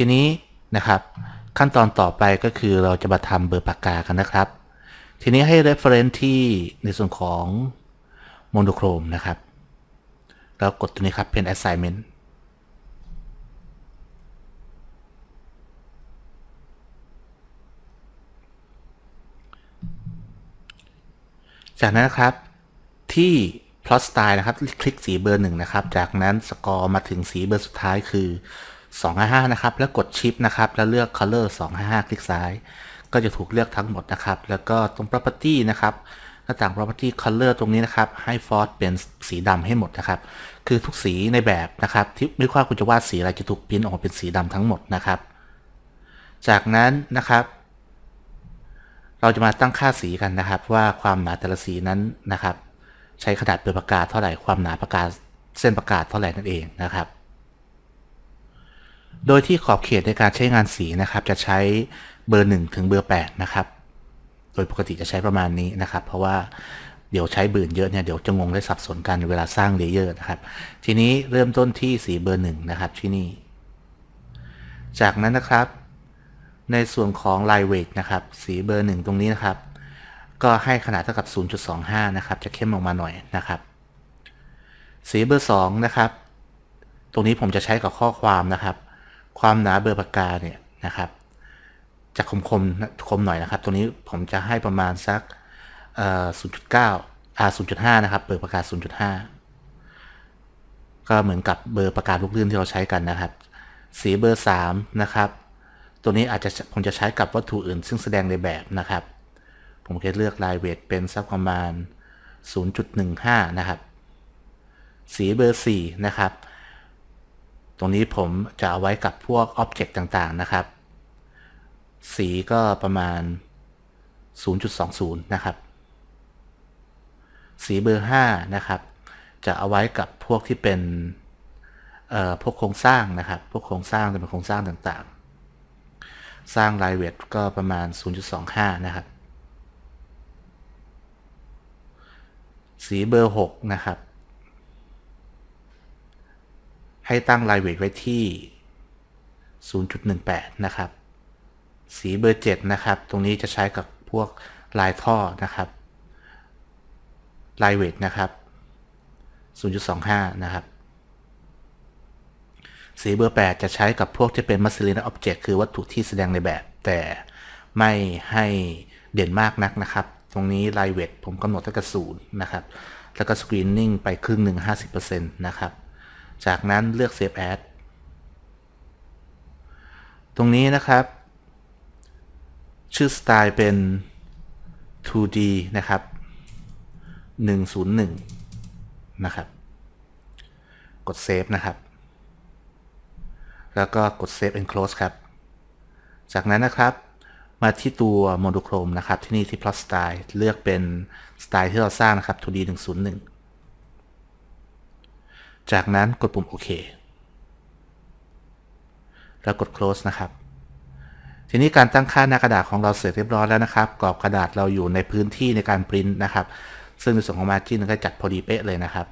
ทีนี้นะครับขั้นตอนต่อไปก็คือเราจะมาทำเบอร์ปากกากันนะครับ ทีนี้ให้ reference ที่ในส่วนของ monochrome นะครับ แล้วกดตัวนี้ครับเป็น assignment จากนั้นนะครับที่ plot style นะครับ คลิกสีเบอร์หนึ่งนะครับ จากนั้นสกอร์มาถึงสีเบอร์สุดท้ายคือ 255 นะครับ แล้วกดชิปนะครับ แล้วเลือก color 255 คลิกซ้าย ก็จะถูกเลือกทั้งหมดนะครับ แล้วก็ตรง property นะครับหน้าต่าง property color ตรงนี้นะครับ ให้ font เป็นสีดำให้หมดนะครับ คือทุกสีในแบบนะครับ ที่ไม่ว่าคุณจะวาดสีอะไรจะถูกพิมพ์ออกมาเป็นสีดำทั้งหมดนะครับ จากนั้นนะครับ เราจะมาตั้งค่าสีกันนะครับ ว่าความหนาแต่ละสีนั้นนะครับ ใช้ขนาดเปลือกปากกาเท่าไหร่ความหนาปากกาเส้นปากกาเท่าไหร่นั่นเองนะครับ โดยที่ขอบเขตในการใช้งานสีนะครับ จะใช้เบอร์ 1 ถึงเบอร์ 8 นะครับ โดยปกติจะใช้ประมาณนี้นะครับ เพราะว่าเดี๋ยวใช้เบอร์เยอะเนี่ยเดี๋ยวจะงงและสับสนกันเวลาสร้างเลเยอร์นะครับ ทีนี้เริ่มต้นที่สีเบอร์ 1 นะครับที่นี่ จากนั้นนะครับ ในส่วนของ line weight นะครับ สีเบอร์ 1 ตรงนี้นะครับ ก็ให้ขนาดเท่ากับ 0.25 นะครับ จะเข้มออกมาหน่อยนะครับสีเบอร์2นะครับ ตรงนี้ผมจะใช้กับข้อความนะครับ ความหนาเบอร์ปากกาเนี่ยนะครับจะคมคมคมหน่อยนะครับ ตัวนี้ผมจะให้ประมาณสัก0.9อ่า0.5นะครับ เบอร์ปากกา0.5ก็เหมือนกับเบอร์ปากกาลูกลื่นที่เราใช้กันนะครับ สีเบอร์3นะครับ ตัวนี้อาจจะผมจะใช้กับวัตถุอื่น ซึ่งแสดงในแบบนะครับ ผมจะเลือกลายเวทเป็นสักประมาณ 0.15 นะครับ สีเบอร์4นะครับ ตรงนี้ผมจะเอาไว้กับพวกอ็อบเจกต์ต่างๆนะครับ สีก็ประมาณ 0.20 นะครับ สีเบอร์ 5 นะครับ จะเอาไว้กับพวกที่เป็นพวกโครงสร้างนะครับ พวกโครงสร้างจะเป็นโครงสร้างต่างๆ สร้างลายเวทก็ประมาณ 0.25 นะครับ สีเบอร์ 6 นะครับ ให้ตั้งไลเวทไว้ที่ 0.18 นะครับ สีเบอร์ 7 นะครับ ตรงนี้จะใช้กับพวกลายท่อนะครับไลเวทนะครับ 0.25 นะครับ สีเบอร์ 8 จะใช้กับพวกที่เป็น Masculine Object คือวัตถุที่แสดงในแบบ แต่ไม่ให้เด่นมากนักนะครับ ตรงนี้ไลเวทผมกำหนดตั้งแต่ศูนย์นะครับ แล้วก็ Screening ไปครึ่งหนึ่ง50%นะครับ จากนั้นเลือก Save As ตรงนี้นะครับ ชื่อสไตล์เป็น 2D นะครับ 101 นะครับ กด Save นะครับ แล้วก็กด Save and Close ครับ จากนั้นนะครับมาที่ตัว Monochrome นะครับ ที่นี่ที่ Plot Style เลือกเป็นสไตล์ที่เราสร้างนะครับ 2D 101 จากนั้นกดปุ่มโอเค แล้วกด close นะครับ ทีนี้การตั้งค่าหน้ากระดาษของเราเสร็จเรียบร้อยแล้วนะครับ กรอบกระดาษเราอยู่ในพื้นที่ในการปริ้นนะครับ ซึ่งในส่วนของ margin ก็จัดพอดีเป๊ะเลยนะครับ